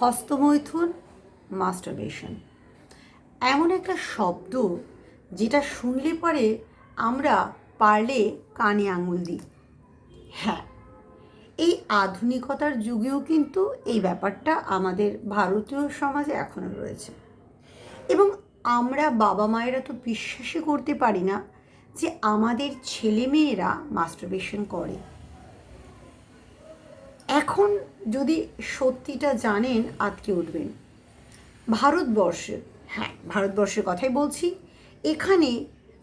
হস্তমৈথুন, masturbation. এমন একটা শব্দ যেটা শুনলে পরে আমরা পারলে কানে আঙুল দিই। হ্যাঁ এই আধুনিকতার যুগেও কিন্তু এই ব্যাপারটা আমাদের ভারতীয় সমাজে এখনও রয়েছে। এবং আমরা বাবা মায়েরা তো বিশ্বাসই করতে পারি না যে আমাদের ছেলে মেয়েরা মাস্টারবেশন করে। এখন যদি সত্যিটা জানেন আটকে উঠবেন। ভারতবর্ষের হ্যাঁ ভারতবর্ষের কথাই বলছি, এখানে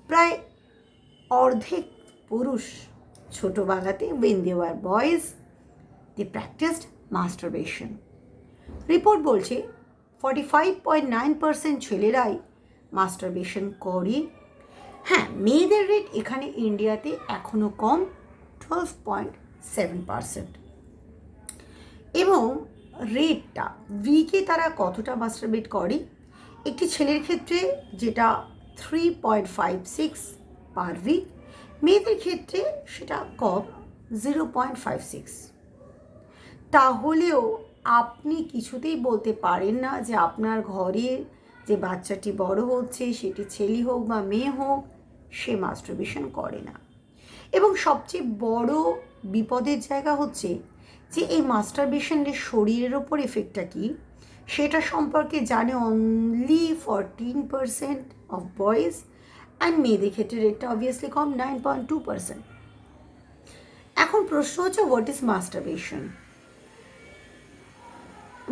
প্রায় অর্ধেক পুরুষ ছোটোবেলাতে when they were boys they practised masturbation report বলছে forty five point nine percent ছেলেরাই মাস্টারবেশন করে। হ্যাঁ মেয়েদের রেট এখানে ইন্ডিয়াতে এখনও কম টুয়েলভ পয়েন্ট সেভেন পার্সেন্ট এবং রেটটা উইকে তারা কতটা মাস্টারবেট করে? একটি ছেলের ক্ষেত্রে যেটা three point five six per week মেয়েদের ক্ষেত্রে সেটা কম জিরো পয়েন্ট ফাইভ সিক্স তাহলেও আপনি কিছুতেই বলতে পারেন না যে আপনার ঘরে যে বাচ্চাটি বড় হচ্ছে, সেটি ছেলে হোক বা মেয়ে হোক, সে মাস্টারবেশন করে না। এবং সবচেয়ে বড় বিপদের জায়গা হচ্ছে যে এই মাস্টারবেশনের শরীরের ওপর এফেক্টটা কি, সেটা সম্পর্কে জানে only fourteen percent of boys and মেয়েদের ক্ষেত্রে রেটটা অবভিয়াসলি কম নাইন পয়েন্ট টু পারসেন্ট এখন প্রশ্ন হচ্ছে হোয়াট ইজ মাস্টারবেশন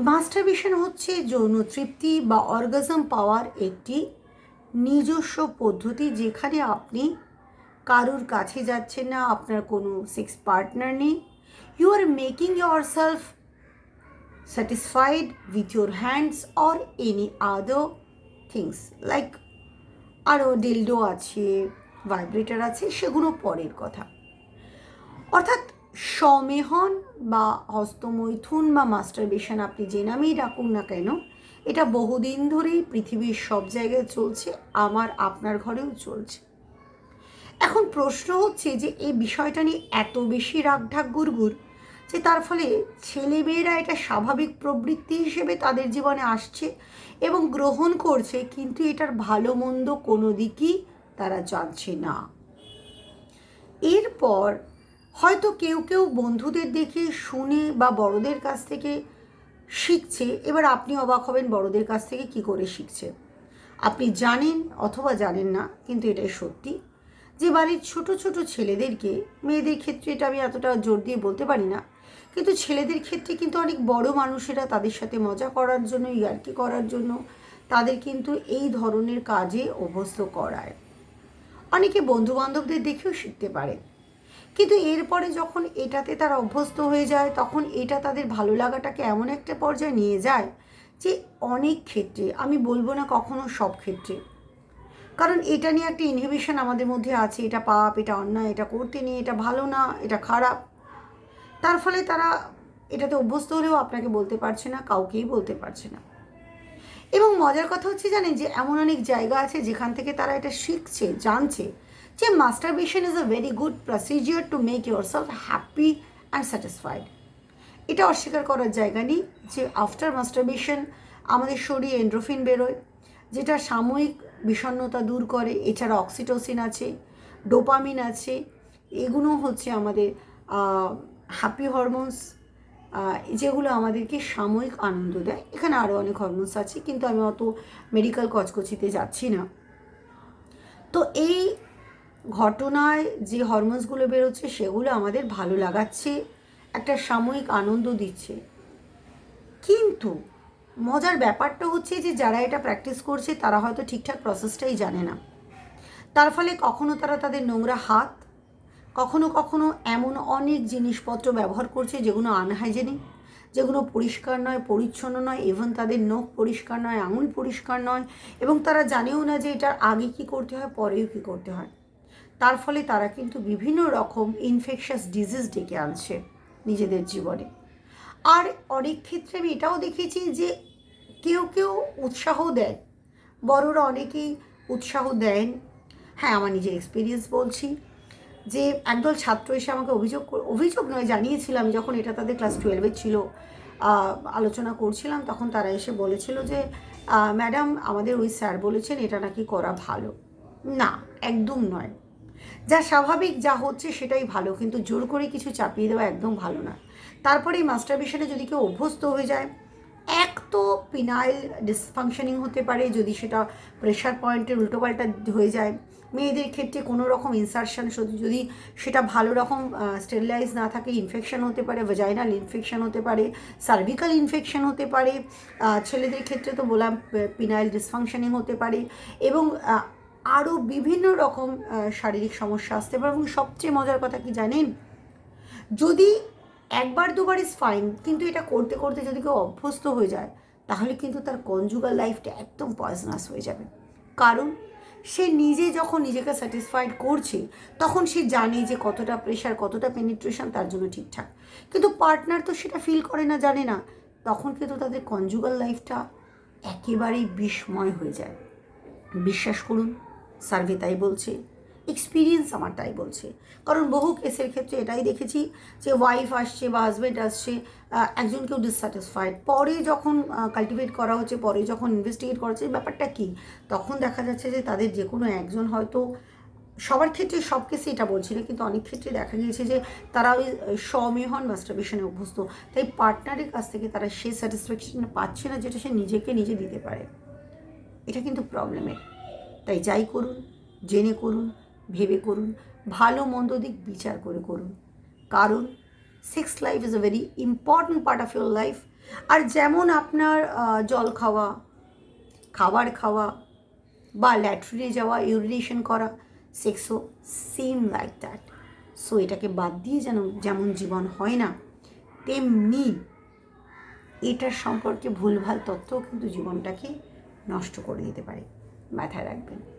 মাস্টারবেশন হচ্ছে যৌন তৃপ্তি বা অর্গাজম পাওয়ার একটি নিজস্ব পদ্ধতি যেখানে আপনি কারুর কাছে যাচ্ছেন না, আপনার কোনো সেক্স পার্টনার নেই you are making yourself satisfied with your hands or any other things, like আরও ডিলডো আছে ভাইব্রেটার আছে, সেগুলো পরের কথা। অর্থাৎ সমেহন বা হস্তমৈথুন বা মাস্টারবেশন আপনি যে নামেই ডাকুন না কেন, এটা বহুদিন ধরেই পৃথিবীর সব জায়গায় চলছে, আমার আপনার ঘরেও চলছে। এখন প্রশ্ন হচ্ছে যে এই বিষয়টা নিয়ে এত বেশি রাগঢাক গুড়গুড় যে তার ফলে ছেলেমেয়েরা এটা স্বাভাবিক প্রবৃত্তি হিসেবে তাদের জীবনে আসছে এবং গ্রহণ করছে, কিন্তু এটার ভালো মন্দ কোনো দিকই তারা জানছে না। এরপর হয়তো কেউ কেউ বন্ধুদের দেখে, শুনে বা বড়দের কাছ থেকে শিখছে। এবার আপনি অবাক হবেন বড়দের কাছ থেকে কি করে শিখছে। আপনি জানেন অথবা জানেন না, কিন্তু এটাই সত্যি। যে বাড়ির ছোট ছোট ছেলেদেরকে মেয়েদের ক্ষেত্রে এটা আমি এতটা জোর দিয়ে বলতে পারি না। কিন্তু ছেলেদের ক্ষেত্রে কিন্তু অনেক বড় মানুষেরা তাদের সাথে মজা করার জন্য, ইয়ার্কি করার জন্য তাদের কিন্তু এই ধরনের কাজে অভ্যস্ত করায়। অনেকে বন্ধু বান্ধবদের দেখেও শিখতে পারে। কিন্তু এরপরে যখন এটাতে তারা অভ্যস্ত হয়ে যায়, তখন এটা তাদের ভালো লাগাটাকে এমন একটা পর্যায়ে নিয়ে যায় যে অনেক ক্ষেত্রে, আমি বলব না কখনো সব ক্ষেত্রে কারণ এটা নিয়ে একটা ইনহিবিশন আমাদের মধ্যে আছে, এটা পাপ, এটা অন্যায়, এটা করতে নেই, এটা ভালো না, এটা খারাপ। তার ফলে তারা এটাতে অভ্যস্ত হলেও আপনাকে বলতে পারছে না, কাউকেই বলতে পারছে না। এবং মজার কথা হচ্ছে জানেন যে, এমন অনেক জায়গা আছে যেখান থেকে তারা এটা শিখছে, জানছে যে masturbation is a very good procedure to make yourself happy and satisfied এটা অস্বীকার করার জায়গা নেই যে আফটার মাস্টারবেশন আমাদের শরীরে এন্ড্রোফিন বেরোয়, যেটা সাময়িক বিষণ্ণতা দূর করে, এছাড়া অক্সিটোসিন আছে ডোপামিন আছে, এগুলো হচ্ছে আমাদের হ্যাপি হরমোনস যেগুলো আমাদেরকে সাময়িক আনন্দ দেয়। এখানে আরও অনেক হরমোনস আছে, কিন্তু আমি অত মেডিকেল কচকচিতে যাচ্ছি না। তো এই ঘটনায় যে হরমোনসগুলো বেরোচ্ছে, সেগুলো আমাদের ভালো লাগাচ্ছে, একটা সাময়িক আনন্দ দিচ্ছে। কিন্তু মজার ব্যাপারটা হচ্ছে যে যারা এটা প্র্যাকটিস করছে, তারা হয়তো ঠিকঠাক প্রসেসটাই জানে না। তার ফলে কখনো তারা তাদের নোংরা হাত, কখনো কখনো এমন অনেক জিনিসপত্র ব্যবহার করছে যেগুলো আনহাইজেনিক যেগুলো পরিষ্কার নয়, পরিচ্ছন্ন নয় ইভেন তাদের নখ পরিষ্কার নয়, আঙুল পরিষ্কার নয়, এবং তারা জানেও না যে এটার আগে কি করতে হয়, পরেও কি করতে হয়। তার ফলে তারা কিন্তু বিভিন্ন রকম ইনফেকশাস ডিজিজ ডেকে আনছে নিজেদের জীবনে। আর অনেক ক্ষেত্রে আমি এটাও দেখেছি যে কেউ কেউ উৎসাহ দেয়। বড়রা অনেকেই উৎসাহ দেন। হ্যাঁ আমার নিজের এক্সপিরিয়েন্স বলছি যে একদল ছাত্র এসে আমাকে অভিযোগ অভিযোগ নয়, জানিয়েছিলাম যখন এটা তাদের ক্লাস টুয়েলভে ছিল। আলোচনা করছিলাম, তখন তারা এসে বলেছিল যে ম্যাডাম, আমাদের ওই স্যার বলেছেন এটা নাকি করা ভালো। না, একদম নয়। যা স্বাভাবিক, যা হচ্ছে সেটাই ভালো, কিন্তু জোর করে কিছু চাপিয়ে দেওয়া একদম ভালো না। তারপরে এই মাস্টারবেশনে যদি কেউ অভ্যস্ত হয়ে যায়, এক তো পিনাইল ডিসফাংশনিং হতে পারে, যদি সেটা প্রেশার পয়েন্টের উল্টোপাল্টা হয়ে যায়। মেয়েদের ক্ষেত্রে কোনো রকম ইনসারশন যদি সেটা ভালো রকম স্টেরিলাইজ না থাকে ইনফেকশন হতে পারে ভেজাইনাল ইনফেকশন হতে পারে সার্ভিক্যাল ইনফেকশন হতে পারে ছেলেদের ক্ষেত্রে তো বললাম পিনাইল ডিসফাংশনিং হতে পারে এবং আরও বিভিন্ন রকম শারীরিক সমস্যা আসতে পারে এবং সবচেয়ে মজার কথা কি জানেন? যদি একবার দুবার ইজ ফাইন কিন্তু এটা করতে করতে যদি কেউ অভ্যস্ত হয়ে যায়, তাহলে কিন্তু তার কনজুগাল লাইফটা একদম পয়জনাস হয়ে যাবে। কারণ সে নিজে যখন নিজেকে স্যাটিসফাইড করছে, তখন সে জানে যে কতটা প্রেশার কতটা পেনিট্রেশন তার জন্য ঠিকঠাক। কিন্তু পার্টনার তো সেটা ফিল করে না, জানে না। তখন কিন্তু তাদের কনজুগাল লাইফটা একেবারেই বিস্ময় হয়ে যায়। বিশ্বাস করুন সার্ভে তাই বলছে। এক্সপিরিয়েন্স আমার তাই বলছে। কারণ বহু কেসের ক্ষেত্রে এটাই দেখেছি যে ওয়াইফ আসছে বা হাজব্যান্ড আসছে একজন কেউ ডিসস্যাটিসফাইড পরে যখন কাল্টিভেট করা হচ্ছে, পরে যখন ইনভেস্টিগেট করা হচ্ছে, ব্যাপারটা কী? তখন দেখা যাচ্ছে যে তাদের যে কোনো একজন হয়তো সবার ক্ষেত্রে সব কেসে এটা বলছি না, কিন্তু অনেক ক্ষেত্রে দেখা গিয়েছে যে তারা ওই স্বমেয় হন মাস্টারবেশনে অভ্যস্ত। তাই পার্টনারের কাছ থেকে তারা সেই স্যাটিসফ্যাকশন পাচ্ছে না যেটা সে নিজেকে নিজে দিতে পারে। এটা কিন্তু প্রবলেমের তাই যাই করুন, জেনে করুন, ভেবে করুন, ভালো মন্দ দিক বিচার করে করুন। কারণ sex life is a very important part of your life আর যেমন আপনার জল খাওয়া, খাবার খাওয়া বা ল্যাট্রিনে যাওয়া ইউরিনেশন করা সেক্সও সেম লাইক দ্যাট সো এটাকে বাদ দিয়ে যেন যেমন জীবন হয় না, তেমনি এটার সম্পর্কে ভুলভাল তথ্যও কিন্তু জীবনটাকে নষ্ট করে দিতে পারে। মাথায় রাখবেন।